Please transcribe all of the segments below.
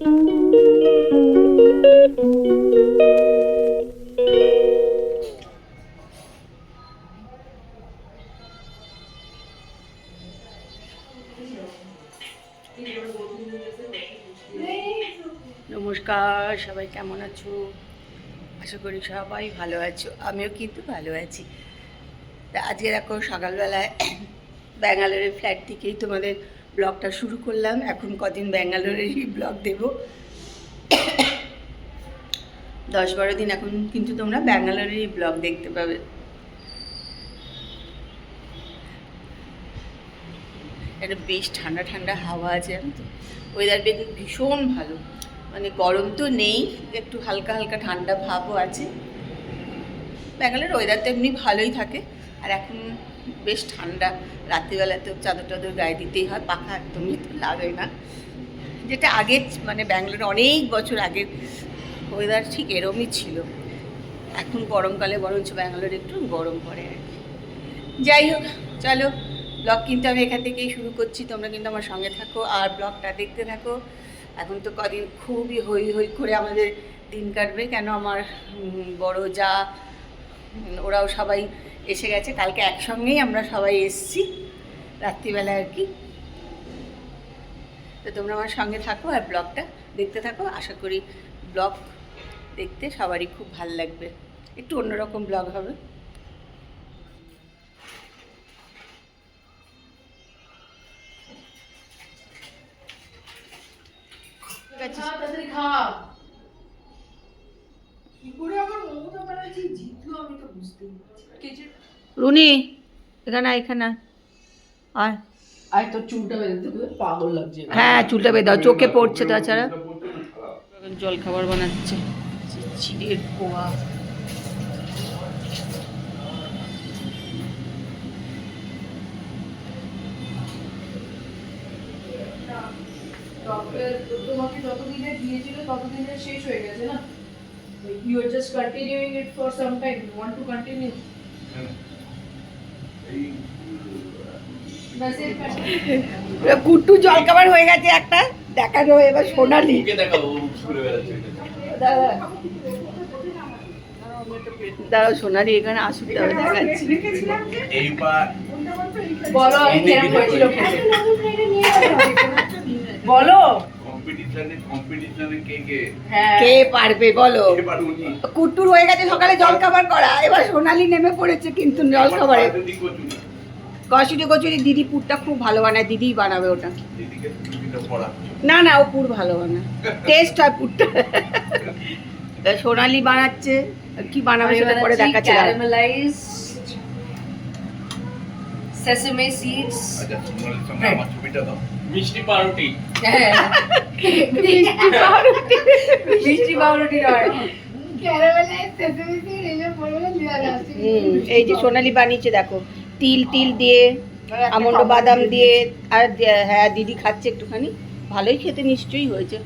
নমস্কার, সবাই কেমন আছো? আশা করি সবাই ভালো আছো, আমিও কিন্তু ভালো আছি। তা আজকে দেখো সকালবেলায় ব্যাঙ্গালোরের ফ্ল্যাট থেকেই তোমাদের ব্লগটা শুরু করলাম। এখন কদিন ব্যাঙ্গালোরেরই ব্লগ দেব। দশ বারো দিন এখন কিন্তু তোমরা ব্যাঙ্গালোরেরই ব্লগ দেখতে পাবে। একটা বেশ ঠান্ডা ঠান্ডা হাওয়া আছে জানো তো? ওয়েদার বেদ ভীষণ ভালো। মানে গরম তো নেই, একটু হালকা হালকা ঠান্ডা ভাবও আছে। ব্যাঙ্গালোর ওয়েদার তো এমনি ভালোই থাকে। আর এখন বেশ ঠান্ডা। রাত্রিবেলা তো চাদর টাদর গায়ে দিতেই হয়, পাখা একদমই লাগে না। যেটা আগে মানে ব্যাঙ্গালোরে অনেক বছর আগের ওয়েদার ঠিক এরমই ছিল। এখন গরমকালে বরঞ্চ ব্যাঙ্গালোরে একটু গরম পড়ে আর কি। যাই হোক, চলো ব্লগ কিন্তু আমি এখান থেকেই শুরু করছি, তোমরা কিন্তু আমার সঙ্গে থাকো আর ব্লগটা দেখতে থাকো। এখন তো কদিন খুবই হই হই করে আমাদের দিন কাটবে, কেন আমার বড় যা ওরাও সবাই এসে গেছে। কালকে একসঙ্গেই আমরা সবাই এসছি, রাত্রিবেলা আর কি। তো তোমরা আমার সঙ্গে থাকো আর ব্লগটা দেখতে থাকো। আশা করি ব্লগ দেখতে সবারই খুব ভালো লাগবে। একটু অন্যরকম ব্লগ হবে। ঠিক আছে তাড়াতাড়ি খা কি করে আবার মমতা ব্যানার্জি জিতলো আমি তো বুঝতেই পারছি না। রুনি এখানে এখানে আয়। আয়। তোর চুলটা বেঁধে পাগল লাগছে। হ্যাঁ চুলটা বেঁধাও চোখে পড়ছে তাছাড়া। জল খাবার বানাচ্ছে। চিড়ের পোয়া। তোমাকে যতদিনে দিয়েছিল ততদিনে শেষ হয়ে গেছে না? You are just continuing it for some time you want to continue message কুট্টু জল খাবার হয়ে গেছে একটা। দেখানো এবার সোনালি। দাঁড়াও সোনালি এখানে আসুক তবে দেখাচ্ছি। বলো আমি কেমন হয়েছিল বলো। কম্পিটিশনে কম্পিটিশনে কে কে? হ্যাঁ। কে পারবে বলো? উনি হয়ে গেছে সকালে জল খাবার করা। এবার সোনালি নেমে পড়েছে কিন্তু জল খাবারে। কচুরি। কচুরি দিদি পুরটা খুব ভালো বানায় দিদিই বানাবে ওটা। না না ও পুর ভালো বানায়। টেস্ট হয় পুরটা। তা সোনালি বানাচ্ছে কি বানাবে সেটা পরে দেখাচ্ছে। দাঁড়াও। ক্যারামেলাইজড সেসেমে সিডস আচ্ছা সোনালির সঙ্গে আমার ছবিটা দাও। মিষ্টি পাউরুটি। হ্যাঁ। মিষ্টি পাউরুটি। নয়। হুম, এই যে সোনালি বানিয়েছে দেখো। তিল তিল দিয়ে আমন্ড বাদাম দিয়ে আর হ্যাঁ দিদি খাচ্ছে একটুখানি। ভালোই খেতে নিশ্চয়ই হয়েছে।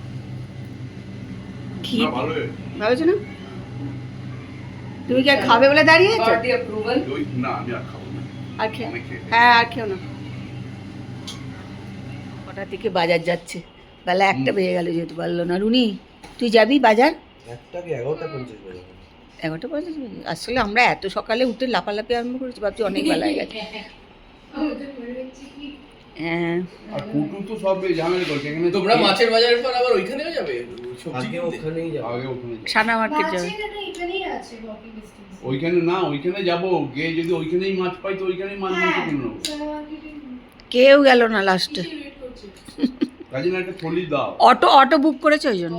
ঘি। ভালো হয়েছে। না? তুমি কি আর খাবে বলে দাঁড়িয়ে আছো? আর খেয়ে হ্যাঁ আর খেও না। কটার দিকে বাজার যাচ্ছে। বেলা একটা বেজে গেল যেহেতু পারল না। রুনি তুই যাবি বাজার? এগারোটা পঞ্চাশ বাজে আসলে আমরা এত সকালে উঠে লাফালাফি আরম্ভ করেছি ভাবছি অনেক বেলা হয়ে গেছে। হ্যাঁ। আর কুটু তো সব ঝামেলা করছে এখানে তোমরা মাছের বাজারের পর আবার ওইখানেও যাবে? সবজি ওখানেই যাব। আগে ওখানে সানা মার্কেট যাবে। ওইখানে না ওইখানে যাব। গিয়ে যদি ওইখানেই মাছ পাই তো ওইখানেই মাছ কিনে নেব। কেউ গেল না লাস্টে অটো অটো বুক করেছে ওই জন্য।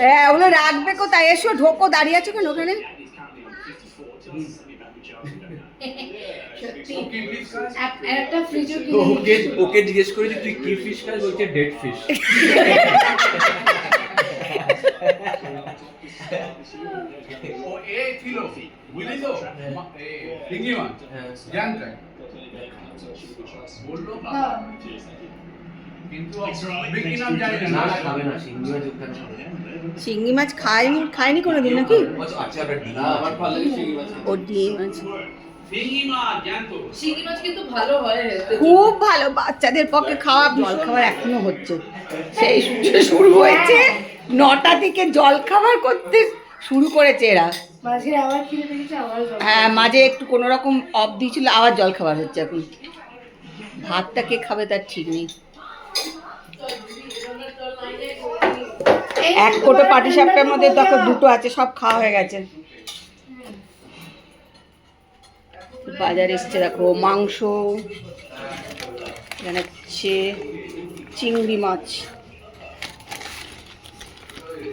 হ্যাঁ ওগুলো রাখবে কোথায়? এসো ঢোকো দাঁড়িয়ে আছো কেন ওখানে? ওকে জিজ্ঞেস করি তুই কি ফিশ খাস? বলছে ডেড ফিশ ও এ ছিল। বুঝলি তো? মাছ হ্যাঁ বলল শিঙ্গি মাছ খায়নি খায়নি কোনোদিন নাকি? ও ডিম আছে মাছ খুব ভালো বাচ্চাদের পক্ষে খাওয়া জল খাবার এখনও হচ্ছে। সেই শুরু হয়েছে। নটা থেকে জল খাবার করতে শুরু করেছে এরা। হ্যাঁ মাঝে একটু কোনো রকম অফ দিয়েছিল আবার জল খাবার হচ্ছে এখন। ভাতটা কে খাবে তার ঠিক নেই। এক কোটো পাটি সাপটার মধ্যে দেখো দুটো আছে সব খাওয়া হয়ে গেছে। বাজার এসছে দেখো মাংস এখানে হচ্ছে চিংড়ি মাছ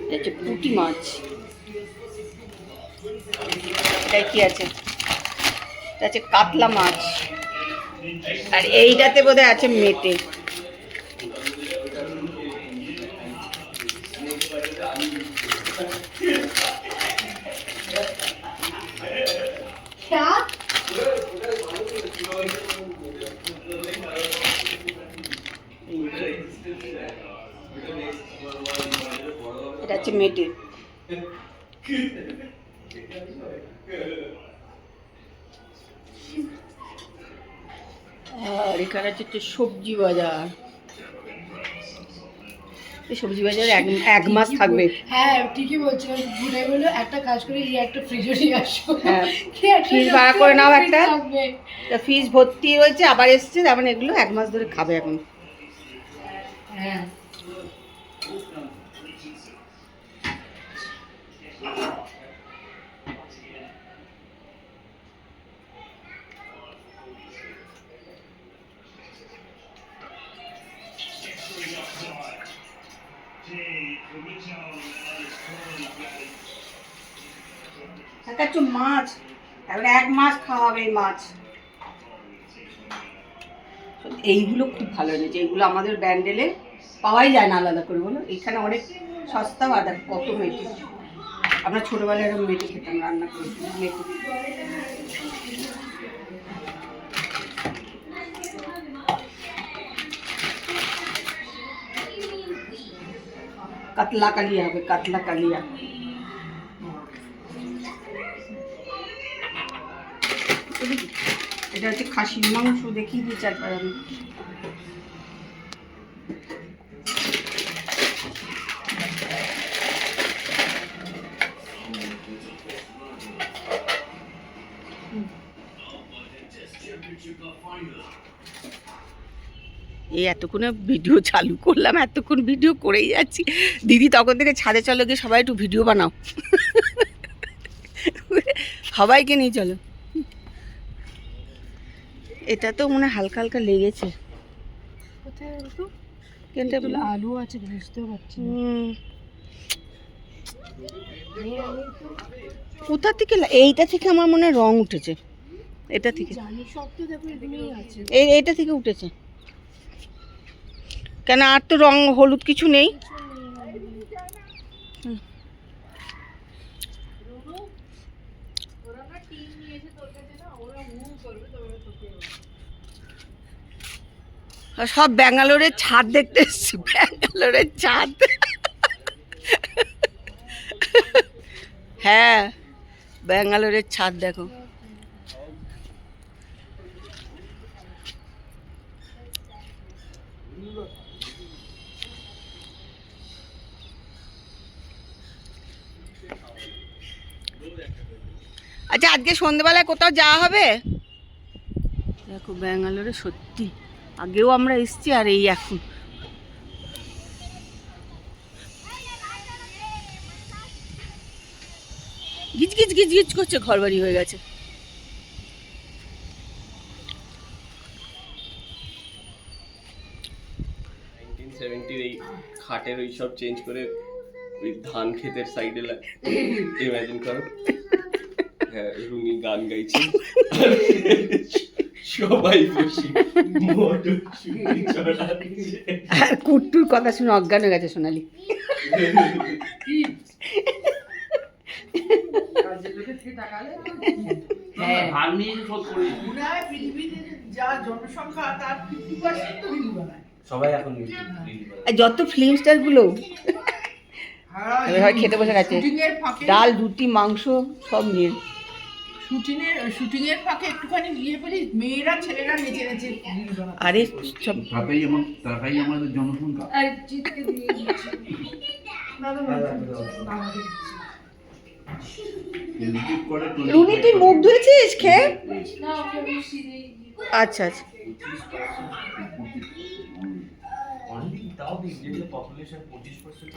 এটা হচ্ছে পুঁটি মাছ। এটা কি আছে? এটা আছে কাতলা মাছ। আর এইটাতে বোধহয় আছে মেটে। এটা হচ্ছে মেটে। আর এখানে হচ্ছে সবজি বাজার। সবজি বাজারে এক এক মাস থাকবে। হ্যাঁ ঠিকই বলছো ঘুরে বলল একটা কাজ করে এই একটা ফ্রিজে নিয়ে আসো। হ্যাঁ। ফ্রিজ ভাড়া করে নাও একটা। ফ্রিজ ভর্তি রয়েছে আবার এসছে তার মানে এগুলো এক মাস ধরে খাবে এখন। হ্যাঁ। একটা হচ্ছে মাছ। এখন এক মাস খাওয়া হবে এই মাছ। এইগুলো খুব ভালো এনেছে এইগুলো আমাদের ব্যান্ডেলে পাওয়াই যায় না আলাদা করে, বলো? এখানে অনেক সস্তা দেখো, কত মেটে। আমরা ছোটোবেলায় এরকম মেটে খেতাম, রান্না করে মেটে। কাতলা কালিয়া হবে, কাতলা কালিয়া। এটা হচ্ছে খাসির মাংস দেখিয়ে দিই চারবার আমি এই এতক্ষণে ভিডিও চালু করলাম, এতক্ষণ ভিডিও করেই যাচ্ছি। দিদি তখন থেকে ছাদে চলো, গিয়ে সবাই একটু ভিডিও বানাও। সবাইকে নিয়ে চলো। এটা তো মনে হালকা হালকা লেগেছে। কোথায় বলতো? কেনটা আলু আছে বুঝতেও পারছি কোথা থেকে এইটা থেকে আমার মনে রং উঠেছে। এটা থেকে। এইটা থেকে উঠেছে। কেন আর তো রং হলুদ কিছু নেই? সব ব্যাঙ্গালোরের ছাদ দেখতে এসছি, ব্যাঙ্গালোরের ছাদ। হ্যাঁ ব্যাঙ্গালোরের ছাদ দেখো। আচ্ছা আজকে সন্ধেবেলায় কোথাও যাওয়া হবে? দেখো, ব্যাঙ্গালোরে সত্যি আগেও আমরা এসছি আর এই এখন। গিজ গিজ গিজ গিজ করছে ঘর বাড়ি হয়ে গেছে। এই খাটের ওই সব চেঞ্জ করে ওই ধান ক্ষেতের সাইডে ইমাজিন করো। হ্যাঁ রুমি গান গাইছে। সবাই আর কুট্টুর কথা শুনে অজ্ঞান হয়ে গেছে সোনালি। হ্যাঁ। হয় যত ফিল্ম স্টারগুলো হ্যাঁ, এবার হয় খেতে বসে গেছে। ডাল রুটি মাংস সব নিয়ে। শুটিংয়ের শুটিংয়ের ফাঁকে একটুখানি গিয়ে বলি মেয়েরা ছেলেরা নেচে নেচে। আরে সব তাকাই আমার তাকাই আমাদের জনসংখ্যা। আর জিতকে দিয়ে দিচ্ছি রুনি তুই মুখ ধুয়েছিস? খেয়ে আচ্ছা আচ্ছা। পপুলেশন পঁচিশ পার্সেন্ট